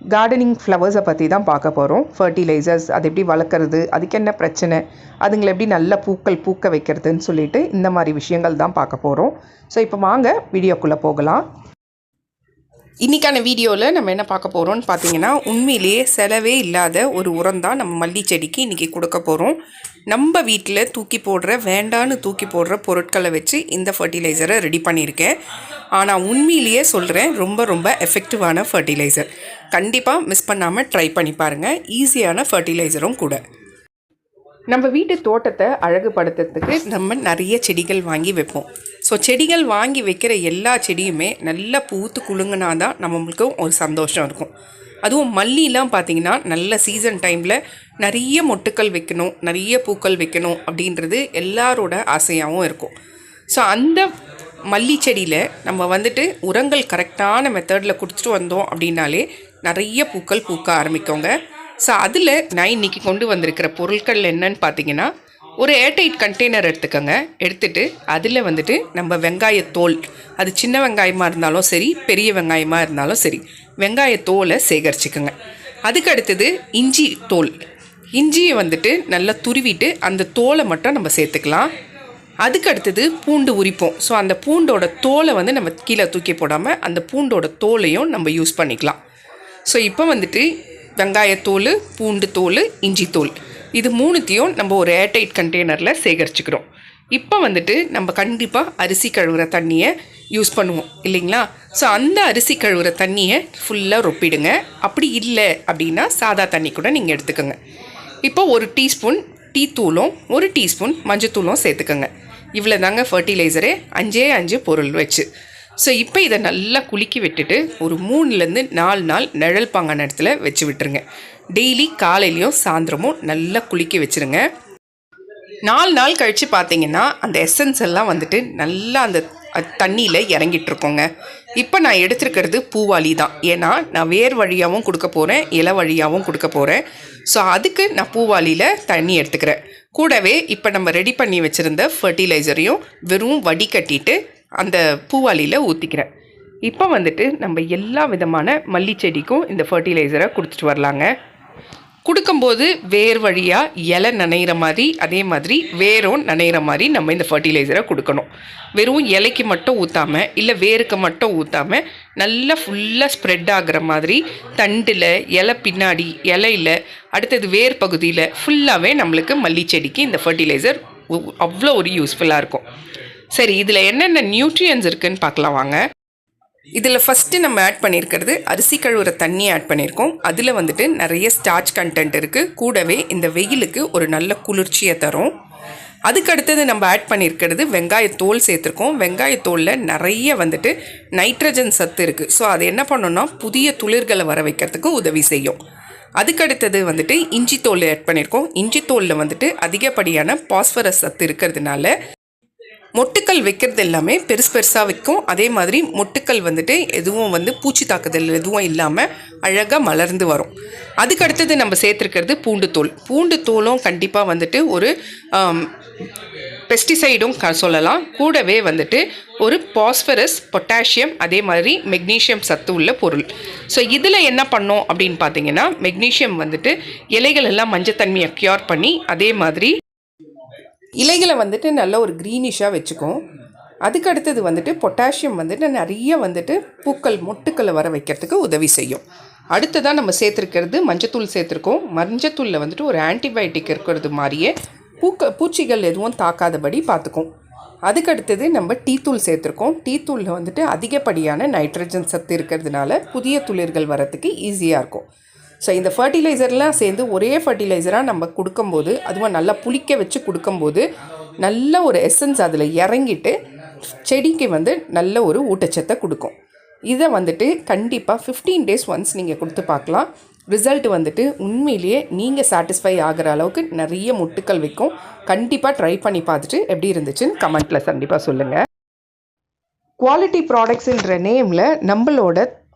Gardening ஃப்ளவர்ஸை பற்றி தான் பார்க்க போகிறோம் ஃபர்டிலைசர்ஸ் அது எப்படி வளர்க்குறது அதுக்கு என்ன பிரச்சனை அதுங்களை எப்படி நல்ல பூக்கள் பூக்க வைக்கிறதுன்னு சொல்லிட்டு இந்த மாதிரி விஷயங்கள் தான் பார்க்க போகிறோம் ஸோ இப்போ வாங்க வீடியோக்குள்ளே போகலாம். இன்றைக்கான வீடியோவில் நம்ம என்ன பார்க்க போகிறோம்னு பார்த்தீங்கன்னா உண்மையிலேயே செலவே இல்லாத ஒரு உரம் தான் நம்ம மல்லி செடிக்கு இன்றைக்கி கொடுக்க போகிறோம் நம்ம வீட்டில் தூக்கி போடுற வேண்டான்னு தூக்கி போடுற பொருட்களை வச்சு இந்த ஃபர்டிலைசரை ரெடி பண்ணியிருக்கேன். ஆனால் உண்மையிலேயே சொல்கிறேன் ரொம்ப ரொம்ப எஃபெக்டிவான ஃபர்டிலைசர் கண்டிப்பாக மிஸ் பண்ணாமல் ட்ரை பண்ணி பாருங்கள் ஈஸியான ஃபர்டிலைசரும் கூட. நம்ம வீட்டு தோட்டத்தை அழகுபடுத்துறதுக்கு நம்ம நிறைய செடிகள் வாங்கி வைப்போம். ஸோ செடிகள் வாங்கி வைக்கிற எல்லா செடியுமே நல்லா பூத்து குலுங்கினா தான் நம்மளுக்கும் ஒரு சந்தோஷம் இருக்கும். அதுவும் மல்லிலாம் பார்த்தீங்கன்னா நல்ல சீசன் டைமில் நிறைய மொட்டுக்கள் வைக்கணும் நிறைய பூக்கள் வைக்கணும் அப்படின்றது எல்லாரோட ஆசையாகவும் இருக்கும். ஸோ அந்த மல்லி செடியில் நம்ம வந்துட்டு உரங்கள் கரெக்டான மெத்தடில் கொடுத்துட்டு வந்தோம் அப்படின்னாலே நிறைய பூக்கள் பூக்க ஆரம்பிக்கோங்க. ஸோ அதில் நான் இன்றைக்கி கொண்டு வந்திருக்கிற பொருட்கள் என்னன்னு பார்த்தீங்கன்னா ஒரு ஏர்டைட் கண்டெய்னர் எடுத்துக்கோங்க. எடுத்துட்டு அதில் வந்துட்டு நம்ம வெங்காயத்தோல் அது சின்ன வெங்காயமாக இருந்தாலும் சரி பெரிய வெங்காயமாக இருந்தாலும் சரி வெங்காயத்தோலை சேகரிச்சுக்கோங்க. அதுக்கு அடுத்தது இஞ்சி தோல். இஞ்சியை வந்துட்டு நல்லா துருவிட்டு அந்த தோலை மட்டும் நம்ம சேர்த்துக்கலாம். அதுக்கு அடுத்தது பூண்டு உரிப்போம். ஸோ அந்த பூண்டோட தோலை வந்து நம்ம கீழே தூக்கி போடாமல் அந்த பூண்டோட தோலையும் நம்ம யூஸ் பண்ணிக்கலாம். ஸோ இப்போ வந்துட்டு வெங்காயத்தோல் பூண்டு தோல் இஞ்சி தோல். இது மூணுத்தையும் நம்ம ஒரு ஏர்டைட் கண்டெய்னரில் சேகரிச்சுக்கிறோம். இப்போ வந்துட்டு நம்ம கண்டிப்பாக அரிசி கழுவுற தண்ணியை யூஸ் பண்ணுவோம் இல்லைங்களா? ஸோ அந்த அரிசி கழுவுற தண்ணியை ஃபுல்லாக ரொப்பிடுங்க. அப்படி இல்லை அப்படின்னா சாதா தண்ணி கூட நீங்கள் எடுத்துக்கோங்க. இப்போ ஒரு டீஸ்பூன் டீ தூளும் ஒரு டீஸ்பூன் மஞ்சத்தூளும் சேர்த்துக்கோங்க. இவ்வளோ தாங்க ஃபர்டிலைசரே அஞ்சே அஞ்சு பொருள் வச்சு. ஸோ இப்போ இதை நல்லா குலுக்கி விட்டுட்டு ஒரு மூணுலேருந்து நாலு நாள் நிழல் பாங்கான இடத்துல வச்சு விட்டுருங்க. டெய்லி காலையிலையும் சாயந்தரமும் நல்லா குலுக்கி வச்சுருங்க. நாலு நாள் கழித்து பார்த்தீங்கன்னா அந்த எசன்ஸ் எல்லாம் வந்துட்டு நல்லா அந்த தண்ணியில் இறங்கிட்டுருக்கோங்க இப்போ நான் எடுத்துருக்கிறது பூவாளி தான். ஏன்னா நான் வேர் வழியாகவும் கொடுக்க போகிறேன் இலை வழியாகவும் கொடுக்க போகிறேன் ஸோ அதுக்கு நான் பூவாளியில் தண்ணி எடுத்துக்கிறேன். கூடவே இப்போ நம்ம ரெடி பண்ணி வச்சுருந்த ஃபர்டிலைசரையும் வெறும் வடிகட்டிட்டு அந்த பூவாளியில் ஊற்றிக்கிறேன் இப்போ வந்துட்டு நம்ம எல்லா விதமான மல்லி செடிக்கும் இந்த ஃபர்டிலைசரை கொடுத்துட்டு வரலாங்க. கொடுக்கும்போது வேர் வழியாக இலை நனைகிற மாதிரி அதே மாதிரி வேரும் நனைகிற மாதிரி நம்ம இந்த ஃபர்டிலைசரை கொடுக்கணும். வெறும் இலைக்கு மட்டும் ஊற்றாமல் இல்லை வேருக்கு மட்டும் ஊற்றாமல் நல்லா ஃபுல்லாக ஸ்ப்ரெட் ஆகிற மாதிரி தண்டில் இலை பின்னாடி இலையில் அடுத்தது வேர் பகுதியில் ஃபுல்லாகவே நம்மளுக்கு மல்லி செடிக்கு இந்த ஃபர்டிலைசர் அவ்வளோ ஒரு யூஸ்ஃபுல்லாக இருக்கும். சரி இதில் என்னென்ன நியூட்ரியன்ஸ் இருக்குதுன்னு பார்க்கலாம் வாங்க. இதில் ஃபஸ்ட்டு நம்ம ஆட் பண்ணியிருக்கிறது அரிசி கழுவுற தண்ணி ஆட் பண்ணியிருக்கோம். அதில் வந்துட்டு நிறைய ஸ்டார்ச் கண்டென்ட் இருக்குது கூடவே இந்த வெயிலுக்கு ஒரு நல்ல குளிர்ச்சியை தரும். அதுக்கு அடுத்தது நம்ம ஆட் பண்ணியிருக்கிறது வெங்காயத்தோல் சேர்த்துருக்கோம். வெங்காயத்தோலில் நிறைய வந்துட்டு நைட்ரஜன் சத்து இருக்குது ஸோ அது என்ன பண்ணோன்னா புதிய துளிர்களை வர வைக்கிறதுக்கு உதவி செய்யும். அதுக்கடுத்தது வந்துட்டு இஞ்சி தோல் ஆட் பண்ணியிருக்கோம். இஞ்சி தோலில் வந்துட்டு அதிகப்படியான பாஸ்பரஸ் சத்து இருக்கிறதுனால மொட்டுக்கள் வைக்கிறது எல்லாமே பெருசு பெருசாக வைக்கும். அதே மாதிரி மொட்டுக்கள் வந்துட்டு எதுவும் வந்து பூச்சி தாக்குதல் எதுவும் இல்லாமல் அழகாக மலர்ந்து வரும். அதுக்கு அடுத்தது நம்ம சேர்த்துருக்கிறது பூண்டு தோல் பூண்டு தோலும் கண்டிப்பாக வந்துட்டு ஒரு பெஸ்டிசைடும் க சொல்லலாம். கூடவே வந்துட்டு ஒரு பாஸ்பரஸ் பொட்டாசியம் அதே மாதிரி மெக்னீஷியம் சத்து உள்ள பொருள். ஸோ இதில் என்ன பண்ணோம் அப்படின்னு பார்த்தீங்கன்னா மெக்னீஷியம் வந்துட்டு இலைகள் எல்லாம் மஞ்சத்தன்மையை க்யூர் பண்ணி அதே மாதிரி இலைகளை வந்துட்டு நல்ல ஒரு க்ரீனிஷாக வச்சுக்கும். அதுக்கு அடுத்தது வந்துட்டு பொட்டாசியம் வந்துட்டு நிறைய வந்துட்டு பூக்கள் மொட்டுக்களை வர வைக்கிறதுக்கு உதவி செய்யும். அடுத்ததாக நம்ம சேர்த்துருக்கிறது மஞ்சத்தூள் சேர்த்துருக்கோம். மஞ்சத்தூளில் வந்துட்டு ஒரு ஆன்டிபயோட்டிக் இருக்கிறது மாதிரியே பூக்க பூச்சிகள் எதுவும் தாக்காதபடி பார்த்துக்கும். அதுக்கு அடுத்தது நம்ம டீத்தூள் சேர்த்துருக்கோம். டீத்தூளில் வந்துட்டு அதிகப்படியான நைட்ரஜன் சத்து இருக்கிறதுனால புதிய துளிர்கள் வரத்துக்கு ஈஸியாக இருக்கும். ஸோ இந்த ஃபர்டிலைசர்லாம் சேர்ந்து ஒரே ஃபர்டிலைசராக நம்ம கொடுக்கும்போது அதுவும் நல்லா புளிக்க வச்சு கொடுக்கும்போது நல்ல ஒரு எசன்ஸ் அதில் இறங்கிட்டு செடிக்கு வந்து நல்ல ஒரு ஊட்டச்சத்தை கொடுக்கும். இதை வந்துட்டு கண்டிப்பாக ஃபிஃப்டீன் டேஸ் ஒன்ஸ் நீங்கள் கொடுத்து பார்க்கலாம். ரிசல்ட் வந்துட்டு உண்மையிலேயே நீங்கள் சாட்டிஸ்ஃபை ஆகிற அளவுக்கு நிறைய முட்டுக்கள் வைக்கும். கண்டிப்பாக ட்ரை பண்ணி பார்த்துட்டு எப்படி இருந்துச்சுன்னு கமெண்ட்டில் கண்டிப்பாக சொல்லுங்கள் குவாலிட்டி ப்ராடக்ட்ஸுன்ற நேமில் நம்மளோட